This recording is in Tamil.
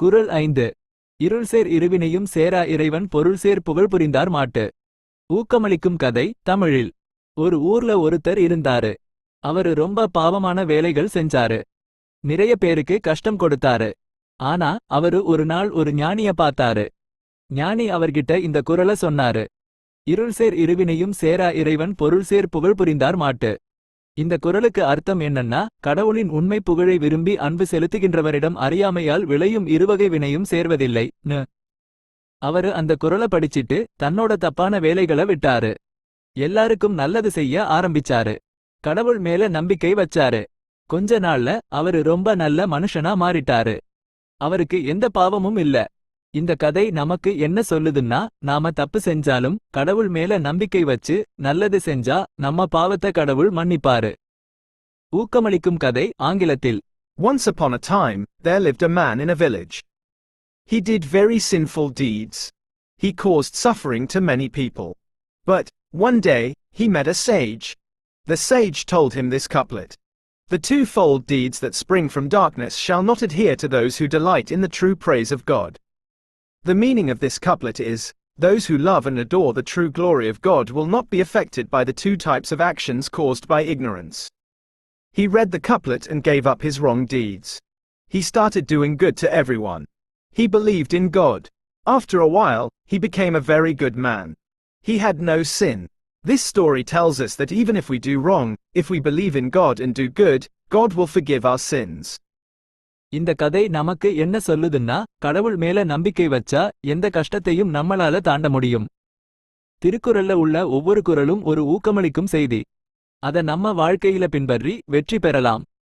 குரல் ஐந்து. இருள்சேர் இருவினையும் சேரா இறைவன் பொருள்சேர் புகழ் புரிந்தார் மாட்டு. ஊக்கமளிக்கும் கதை தமிழில். ஒரு ஊர்ல ஒருத்தர் இருந்தாரு. அவரு ரொம்ப பாவமான வேலைகள் செஞ்சாரு. நிறைய பேருக்கு கஷ்டம் கொடுத்தாரு. ஆனா அவரு ஒரு நாள் ஒரு ஞானிய பார்த்தாரு. ஞானி அவர்கிட்ட இந்த குரலை சொன்னாரு. இருள்சேர் இருவினையும் சேரா இறைவன் பொருள்சேர் புகழ் புரிந்தார் மாட்டு. இந்த குரலுக்கு அர்த்தம் என்னன்னா கடவுளின் உண்மை புகழை விரும்பி அன்பு செலுத்துகின்றவரிடம் அறியாமையால் விளையும் இருவகை வினையும் சேர்வதில்லை. நு. அவரு அந்த குரலை படிச்சிட்டு தன்னோட தப்பான வேலைகளை விட்டாரு. எல்லாருக்கும் நல்லது செய்ய ஆரம்பிச்சாரு. கடவுள் மேல நம்பிக்கை வச்சாரு. கொஞ்ச நாள்ல அவரு ரொம்ப நல்ல மனுஷனா மாறிட்டாரு. அவருக்கு எந்த பாவமும் இல்ல. இந்த கதை நமக்கு என்ன சொல்லுதுன்னா நாம தப்பு செஞ்சாலும் கடவுள் மேல நம்பிக்கை வச்சு நல்லது செஞ்சா நம்ம பாவத்தை கடவுள் மன்னிப்பாரு ஊக்கமளிக்கும் கதை ஆங்கிலத்தில் Once upon a time, there lived a man in a village. He did very sinful deeds. He caused suffering to many people. But, one day, he met a sage. The sage told him this couplet The twofold deeds that spring from darkness shall not adhere to those who delight in the true praise of God. The meaning of this couplet is Those who love and adore the true glory of God will not be affected by the two types of actions caused by ignorance. He read the couplet and gave up his wrong deeds. He started doing good to everyone. He believed in God. After a while, he became a very good man. He had no sin. This story tells us that even if we do wrong, if we believe in God and do good, God will forgive our sins. இந்த கதை நமக்கு என்ன சொல்லுதுன்னா கடவுள் மேல நம்பிக்கை வச்சா எந்த கஷ்டத்தையும் நம்மளால தாண்ட முடியும். திருக்குறள்ல உள்ள ஒவ்வொரு குரலும் ஒரு ஊக்கமளிக்கும் செய்தி. அத நம்ம வாழ்க்கையில பின்பற்றி வெற்றி பெறலாம்.